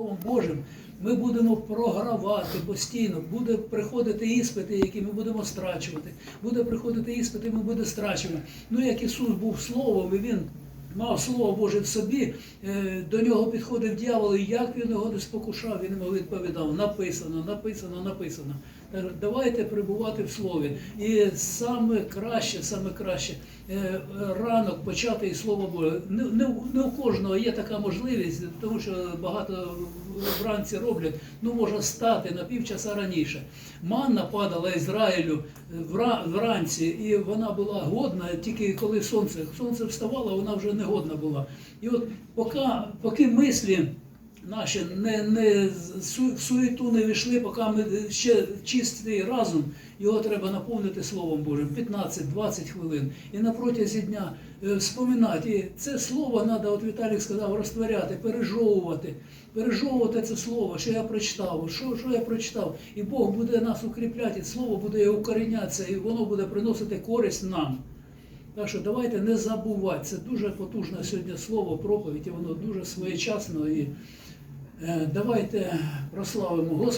Словом Божим ми будемо програвати постійно. Буде приходити іспити, які ми будемо страчувати. Буде приходити іспити, ми будемо страчувати. Ну як Ісус був словом, і він. Мав слово Боже в собі, е, до нього підходив дьявол, і як він його не спокушав, він йому відповідав: написано, написано, написано. Давайте перебувати в слові. І саме краще, саме краще е, ранок почати із Слова Боже. Не, не, не у кожного є така можливість, тому що багато вранці роблять, ну може стати на півчаса раніше. Манна падала Ізраїлю вранці, і вона була годна тільки коли сонце. Сонце вставало, вона вже не годна була. І от поки, поки мислі наші не, не в суету не війшли, поки ми ще чистий разум, його треба наповнити Словом Божим 15-20 хвилин. І на протязі дня е, вспоминати. І це слово треба, от Віталік сказав, розтворяти, пережовувати, пережовувати це слово, що я прочитав, що, що я прочитав. І Бог буде нас укріпляти, слово буде укорінятися, і воно буде приносити користь нам. Так що давайте не забувати. Це дуже потужне сьогодні слово, проповідь, і воно дуже своєчасно. І е, давайте прославимо Господа.